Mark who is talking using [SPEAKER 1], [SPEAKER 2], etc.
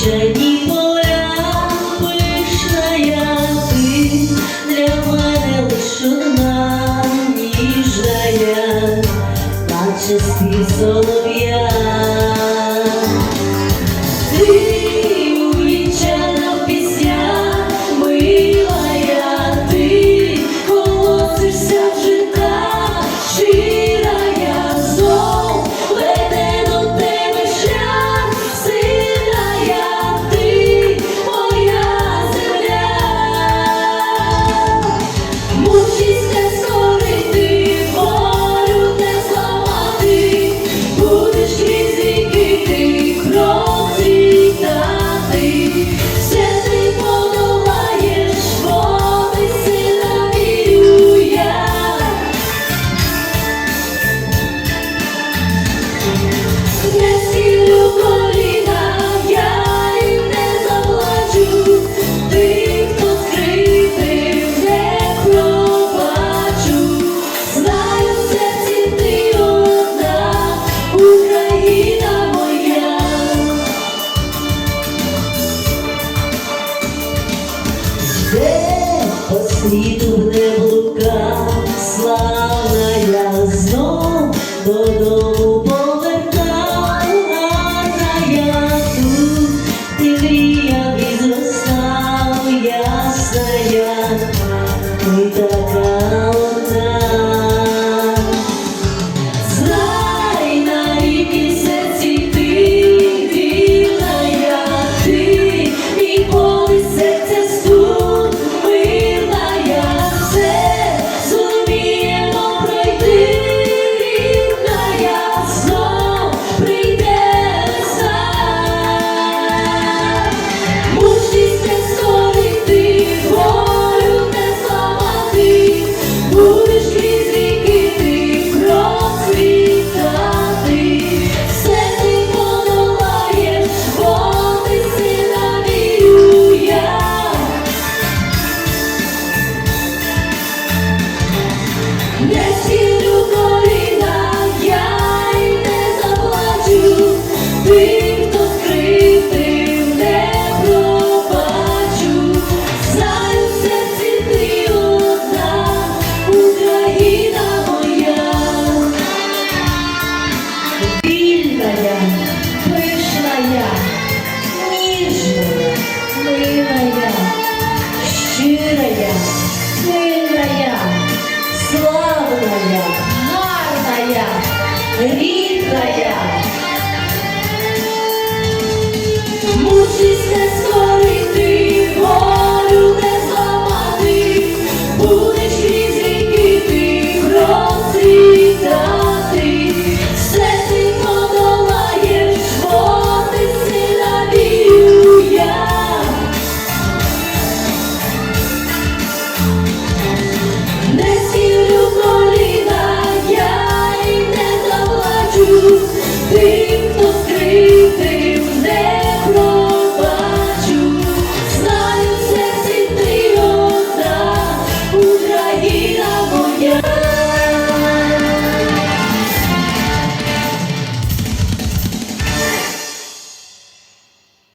[SPEAKER 1] 这一 світу не блукав, славна Не схилю рідна.